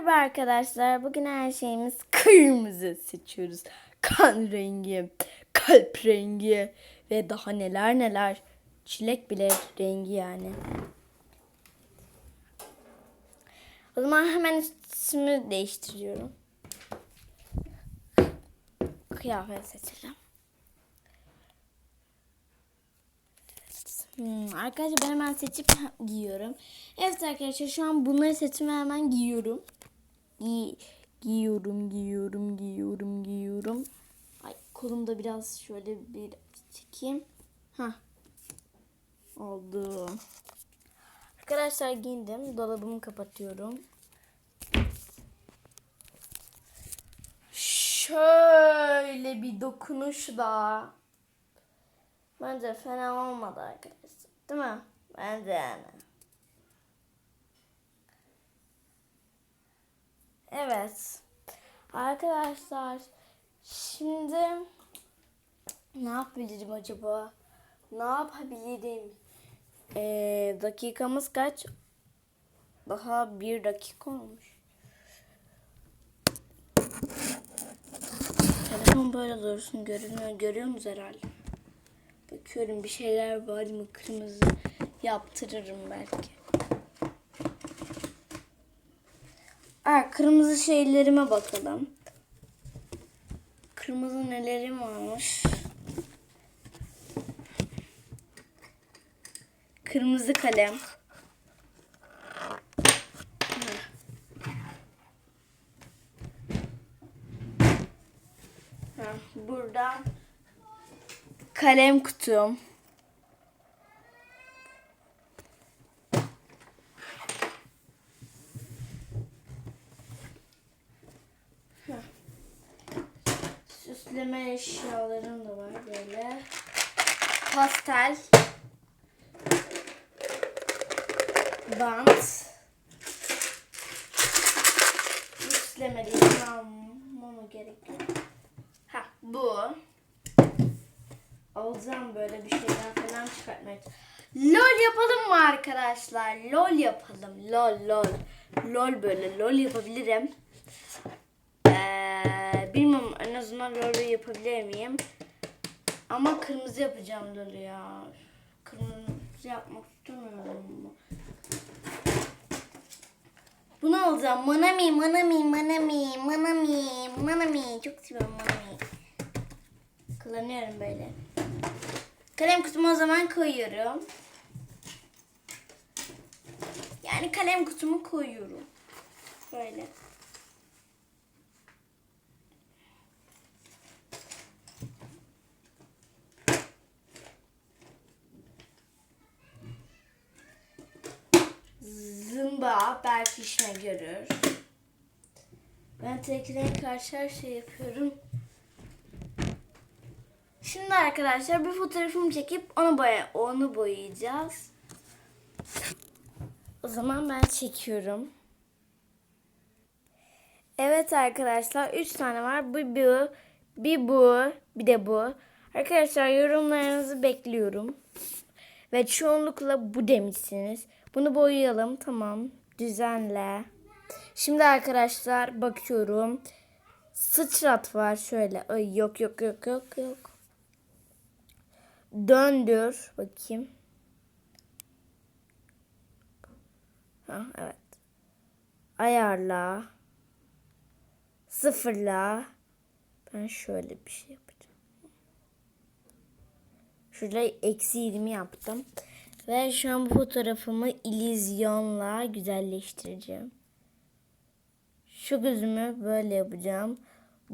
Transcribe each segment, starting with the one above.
Merhaba arkadaşlar. Bugün her şeyimiz kırmızı seçiyoruz. Kan rengi, kalp rengi ve daha neler neler. Çilek bile rengi yani. O zaman hemen ismi değiştiriyorum. Kıyafet seçelim. Hmm, arkadaşlar ben hemen seçip giyiyorum. Evet arkadaşlar şu an bunları seçim ve hemen giyiyorum. Gi giyiyorum, giyiyorum, giyiyorum, giyiyorum. Ay kolumda biraz şöyle bir çekeyim. Ha. Oldu. Arkadaşlar giyindim. Dolabımı kapatıyorum. Şöyle bir dokunuşla Bence fena olmadı arkadaşlar. Değil mi? Bence yani. Evet. Arkadaşlar şimdi ne yapabilirim acaba? Ne yapabilirim? Ee, dakikamız kaç? Daha bir dakika olmuş. Telefon böyle dursun görünüyor. Görüyor musunuz herhalde? Bakıyorum bir şeyler var mı kırmızı yaptırırım belki. Aa, kırmızı şeylerime bakalım. Kırmızı nelerim varmış. Kırmızı kalem. Ha, burada kalem kutum. Süsleme eşyalarım da var böyle. Pastel. Bant. Süslemeli almama gerek yok. Ha bu alacağım böyle bir şeyler falan çıkartmaya. LOL yapalım mı arkadaşlar? LOL yapalım. LOL LOL. LOL böyle LOL yapabilirim. Bilmiyorum en azından LOL yapabilir miyim? Ama kırmızı yapacağım LOL ya. Kırmızı yapmak istemiyorum. Bunu alacağım. Manami, Manami, Manami, Manami, Manami. Çok seviyorum Manami. Kullanıyorum böyle. Kalem kutumu o zaman koyuyorum. Yani kalem kutumu koyuyorum. Böyle. İşime görür. Ben tek renk karşı her şey yapıyorum. Şimdi arkadaşlar bir fotoğrafımı çekip onu boya onu boyayacağız. O zaman ben çekiyorum. Evet arkadaşlar 3 tane var. Bu bu, bir bu, bir de bu. Arkadaşlar yorumlarınızı bekliyorum. Ve çoğunlukla bu demişsiniz. Bunu boyayalım tamam. Düzenle. Şimdi arkadaşlar bakıyorum. Sıçrat var şöyle. Ay yok yok yok yok yok. Döndür bakayım. Ha, evet. Ayarla. Sıfırla. Ben şöyle bir şey yapacağım. Şurada eksi 20 yaptım. Ve şu an bu fotoğrafımı illüzyonla güzelleştireceğim. Şu gözümü böyle yapacağım.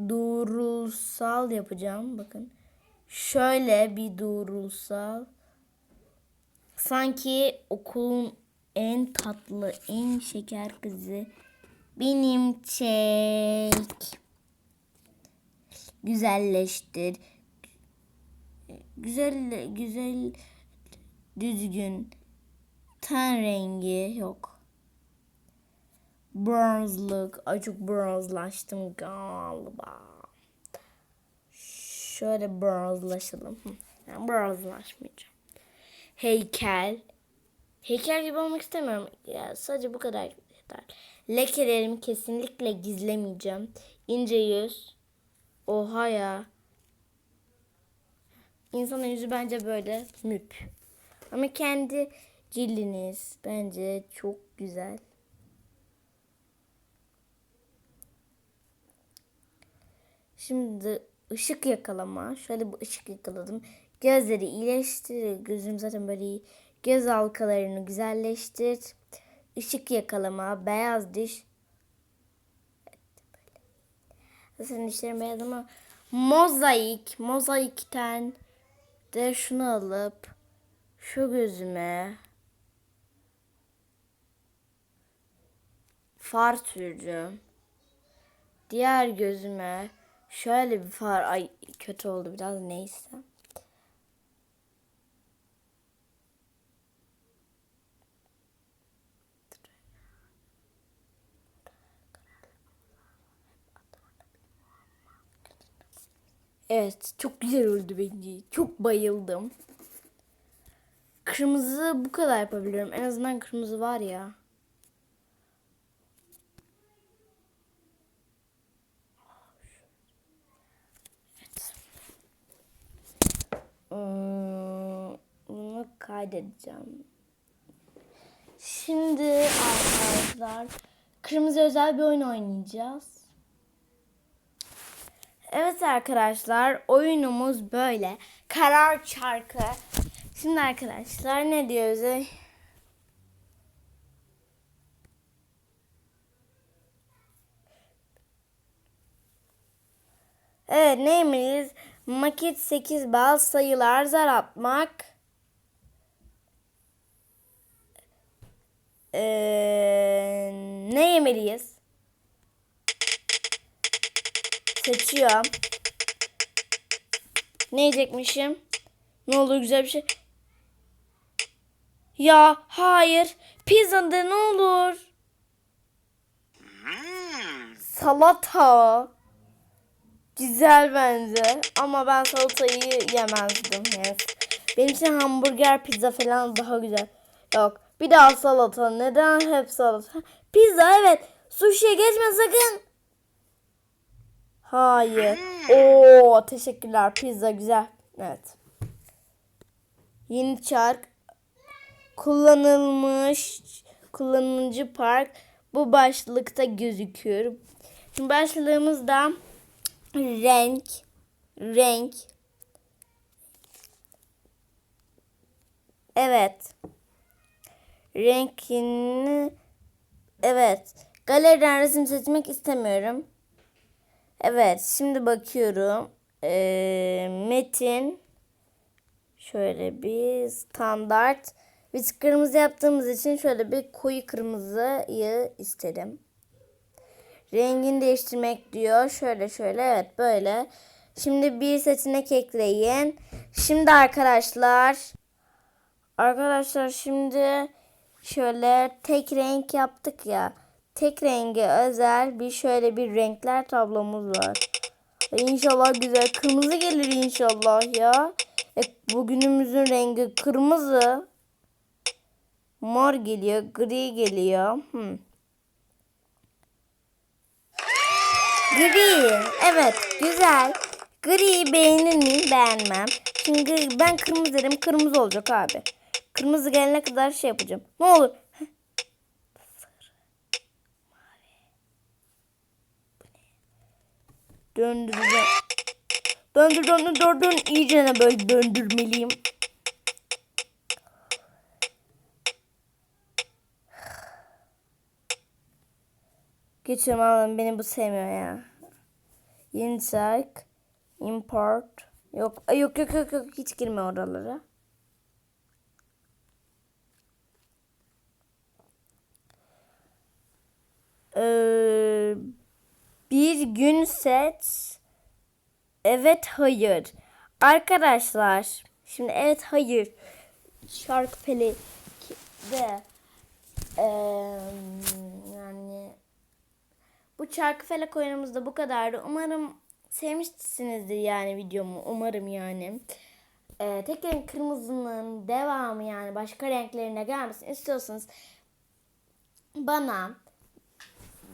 Doğrulsal yapacağım. Bakın. Şöyle bir doğrulsal. Sanki okulun en tatlı, en şeker kızı. Benim çek. Güzelleştir. Güzel, güzel, düzgün. Ten rengi yok. Bronzluk. Ay bronzlaştım galiba. Şöyle bronzlaşalım. Yani bronzlaşmayacağım. Heykel. Heykel gibi olmak istemiyorum. Ya sadece bu kadar yeter. Lekelerimi kesinlikle gizlemeyeceğim. İnce yüz. Oha ya. İnsanın yüzü bence böyle müp. Ama kendi cildiniz bence çok güzel. Şimdi ışık yakalama. Şöyle bir ışık yakaladım. Gözleri iyileştir. Gözüm zaten böyle iyi. Göz halkalarını güzelleştir. Işık yakalama. Beyaz diş. Zaten dişlerim beyaz ama mozaik. Mozaikten de şunu alıp şu gözüme far süreceğim. Diğer gözüme şöyle bir far ay kötü oldu biraz neyse. Evet çok güzel oldu bence. Çok bayıldım. Kırmızı bu kadar yapabiliyorum. En azından kırmızı var ya. Evet. Hmm, Bunu kaydedeceğim. Şimdi arkadaşlar kırmızı özel bir oyun oynayacağız. Evet arkadaşlar oyunumuz böyle. Karar çarkı. Şimdi arkadaşlar ne diyoruz? Evet neymiş? Makit 8 bal sayılar zar atmak. Ee, ne yemeliyiz? Seçiyorum. Ne yiyecekmişim? Ne olur güzel bir şey. Ya hayır. Pizzada ne olur? Salata. Güzel bence. Ama ben salatayı yemezdim. Yes. Benim için hamburger, pizza falan daha güzel. Yok. Bir daha salata. Neden hep salata? Pizza evet. Sushi'ye geçme sakın. Hayır. Oo teşekkürler. Pizza güzel. Evet. Yeni çark. Kullanılmış kullanıcı park bu başlıkta gözüküyor. Şimdi başlığımızda renk renk Evet. Renkini Evet. Galeriden resim seçmek istemiyorum. Evet. Şimdi bakıyorum. Ee, metin şöyle bir standart biz kırmızı yaptığımız için şöyle bir koyu kırmızıyı istedim. Rengini değiştirmek diyor. Şöyle şöyle evet böyle. Şimdi bir seçenek ekleyin. Şimdi arkadaşlar arkadaşlar şimdi şöyle tek renk yaptık ya. Tek rengi özel bir şöyle bir renkler tablomuz var. İnşallah güzel kırmızı gelir inşallah ya. E, bugünümüzün rengi kırmızı. Mor geliyor, gri geliyor. Hmm. Gri. Evet, güzel. Gri beğenir miyim? Beğenmem. Çünkü ben kırmızı derim, kırmızı olacak abi. Kırmızı gelene kadar şey yapacağım. Ne olur. Döndüreceğim. Döndür döndür döndür. İyice ne böyle döndürmeliyim. Geçiyorum alın beni bu sevmiyor ya. Yeni şark. Import. Yok. Ay, yok yok yok yok hiç girme oralara. Ee, bir gün set. Evet hayır. Arkadaşlar. Şimdi evet hayır. Şarkı peli de eee, bu çarkı felek oyunumuzda bu kadardı. Umarım sevmişsinizdir yani videomu. Umarım yani. Ee, tek kırmızının devamı yani başka renklerine gelmesini istiyorsanız bana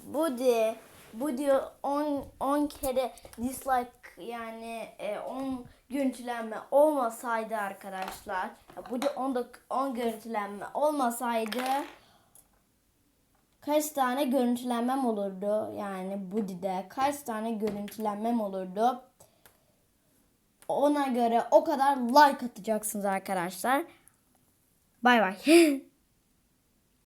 bu de bu diyor 10 10 kere dislike yani e, 10 görüntülenme olmasaydı arkadaşlar bu de 10 10 görüntülenme olmasaydı kaç tane görüntülenmem olurdu? Yani Budi'de kaç tane görüntülenmem olurdu? Ona göre o kadar like atacaksınız arkadaşlar. Bay bay.